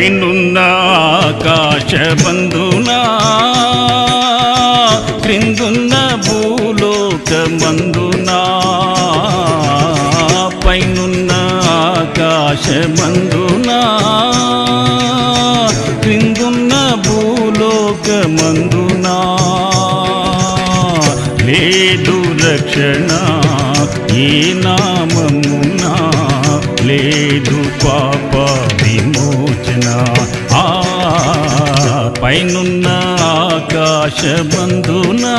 పైనున్న ఆకాశబంధునా? క్రిందున్న భూలోకమందునా? పైనున్న ఆకాశమందునా? క్రిందున్న భూలోకమందునా? లేదు రక్షణ ఈ నామమునా? లేదు పాప విమోచన ఆ పైనున్న ఆకాశబంధునా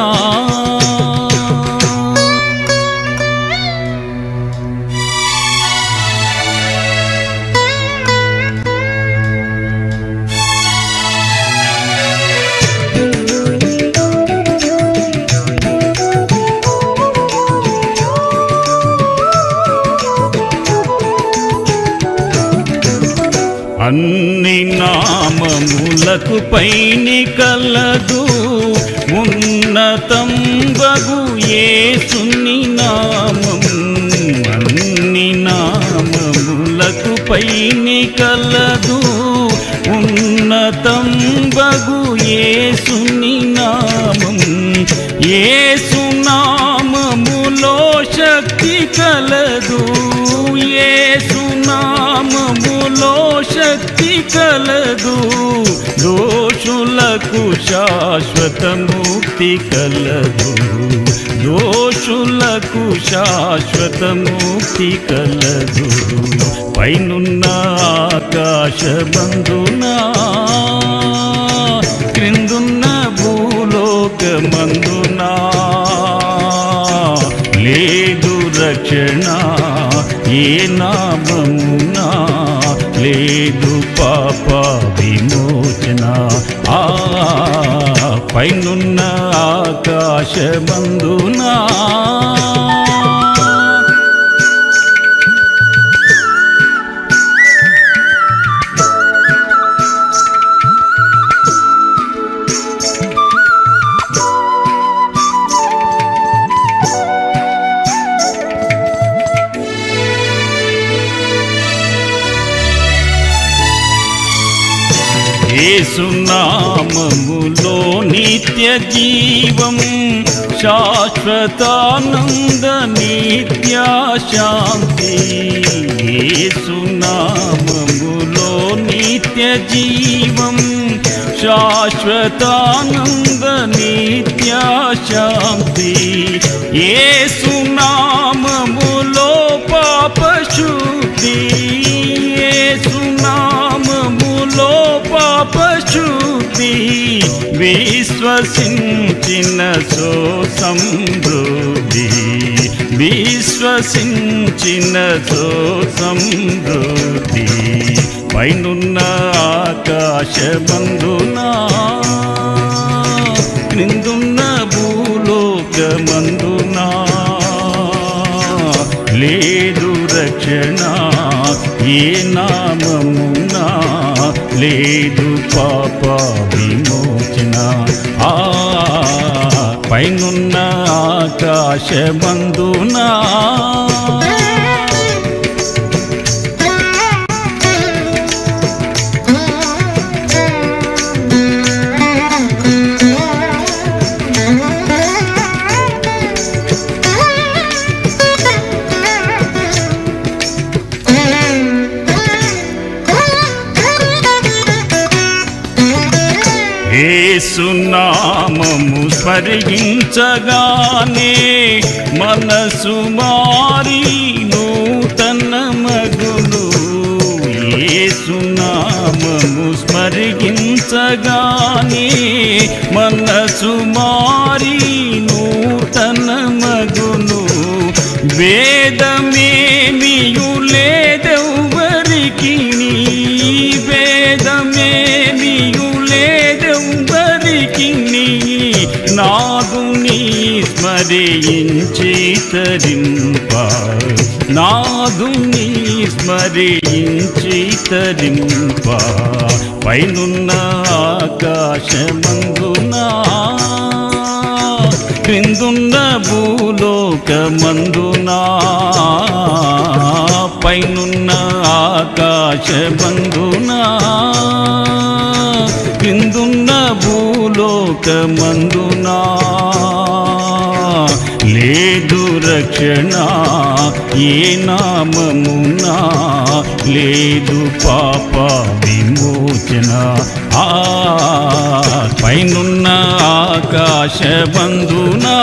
అన్ని నామములకు పైని కలదు. ఉన్నతం బగు ఏసుని నామం. అన్ని నామములకు పైని కలదు. ఉన్నతం బగు ఏసుని నామం. ఏసు నామములో శక్తి కలదు. ఏసు నామములో దోషులకు శాశ్వత ముక్తి కలదు. దోషులకు శాశ్వత ముక్తి కలదు. పైనున్న ఆకాశబంధునా క్రిందున్న భూలోక మందునా లేదు రక్షణ ఏ నామమునా లేదు పైనున్న ఆకాశబంధునా ఏసునామములో నిత్య జీవం శాశ్వతానంద నిత్య శాంతి. ఏసునామములో నిత్య జీవం శాశ్వతానంద నిత్య శాంతి. ఏసునామములో పాపశుద్ధి. విశ్వసించిన సో సమృద్ధి విశ్వసించిన సో సమృద్ధి పైనున్న ఆకాశబంధునా క్రిందున్న భూలోకమందునా. లేదు రక్షణ ఏ నామమునా లేదు పాప పైనున్న ఆకాశబంధునా ఏసునామము స్మరించగానే మనసు మారి నూతన మగులు ఏసునామము స్మరించగానే మనసు మారి నూతన మగులు వేదమేమియు నాదుని స్మరించి తరింప నాదుని స్మరించి తరింప పైనున్న ఆకాశమందునా క్రిందున్న భూలోకమందునా పైనున్న ఆకాశమందునా లోకమందునా లేదు రక్షణ ఏ నామమునా? లేదు పాప విమోచన. ఆ పైనున్న ఆకాశ బంధునా